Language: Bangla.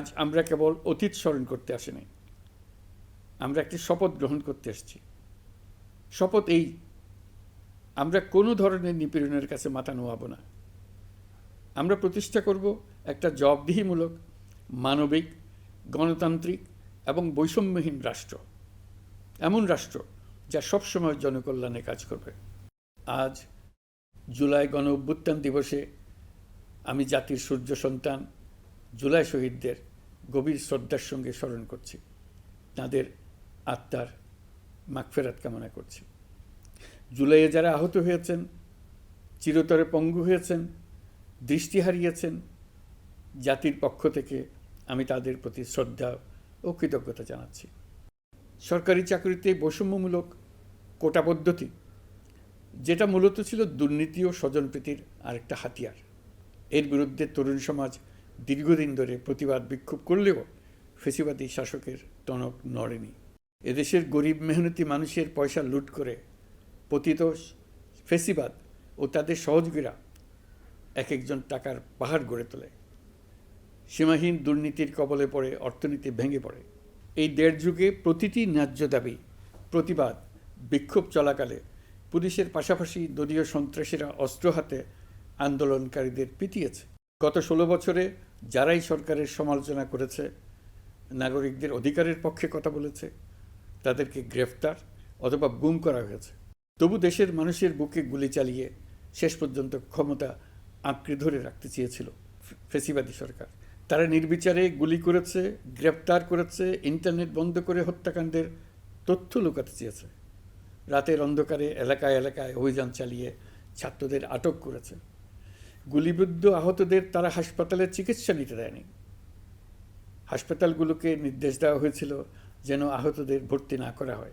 আজ আমরা কেবল অতীত স্মরণ করতে আসিনি। আমরা একটি শপথ গ্রহণ করতে এসেছি। শপথ এই, আমরা কোনো ধরনের নিপীড়নের কাছে মাথা নোয়াব না। আমরা প্রতিষ্ঠা করব একটা জবাবদিহিমূলক, মানবিক, গণতান্ত্রিক এবং বৈষম্যহীন রাষ্ট্র। এমন রাষ্ট্র যা সবসময় জনকল্যাণে কাজ করবে। আজ জুলাই গণ অভ্যুত্থান দিবসে আমি জাতির সূর্য সন্তান জুলাই শহীদদের গভীর শ্রদ্ধার সঙ্গে স্মরণ করছি। তাদের আত্মার মাগফেরাত কামনা করছি। জুলাইয়ে যারা আহত হয়েছেন, চিরতরে পঙ্গু হয়েছেন, দৃষ্টি হারিয়েছেন, জাতির পক্ষ থেকে আমি তাদের প্রতি শ্রদ্ধা ও কৃতজ্ঞতা জানাচ্ছি। সরকারি চাকরিতে বৈষম্যমূলক কোটা পদ্ধতি, যেটা মূলত ছিল দুর্নীতি ও স্বজনপ্রীতির আরেকটা হাতিয়ার। এর বিরুদ্ধে তরুণ সমাজ দীর্ঘদিন ধরে প্রতিবাদ বিক্ষোভ করলেও ফেসিবাদী শাসকের টনক নড়েনি। এদেশের গরিব মেহনতি মানুষের পয়সা লুট করে পতিত ফেসিবাদ ও তাদের সহযোগীরা এক একজন টাকার পাহাড় গড়ে তোলে। সীমাহীন দুর্নীতির কবলে পড়ে অর্থনীতি ভেঙে পড়ে। এই দেড় যুগে প্রতিটি ন্যায্য দাবি, প্রতিবাদ, বিক্ষোভ চলাকালে পুলিশের পাশাপাশি দলীয় সন্ত্রাসীরা অস্ত্র হাতে আন্দোলনকারীদের পিটিয়েছে। গত ষোলো বছরে যারাই সরকারের সমালোচনা করেছে, নাগরিকদের অধিকারের পক্ষে কথা বলেছে, তাদেরকে গ্রেফতার অথবা গুম করা হয়েছে। তবু দেশের মানুষের বুকে গুলি চালিয়ে শেষ পর্যন্ত ক্ষমতা আঁকড়ে ধরে রাখতে চেয়েছিল ফেসিবাদী সরকার। তারা নির্বিচারে গুলি করেছে গ্রেপ্তার করেছে, ইন্টারনেট বন্ধ করে হত্যাকাণ্ডের তথ্য লুকাতে চেয়েছে। রাতের অন্ধকারে এলাকায় এলাকায় অভিযান চালিয়ে ছাত্রদের আটক করেছে। গুলিবিদ্ধ আহতদের তারা হাসপাতালে চিকিৎসা নিতে দেয়নি। হাসপাতালগুলোকে নির্দেশ দেওয়া হয়েছিল যেন আহতদের ভর্তি না করা হয়।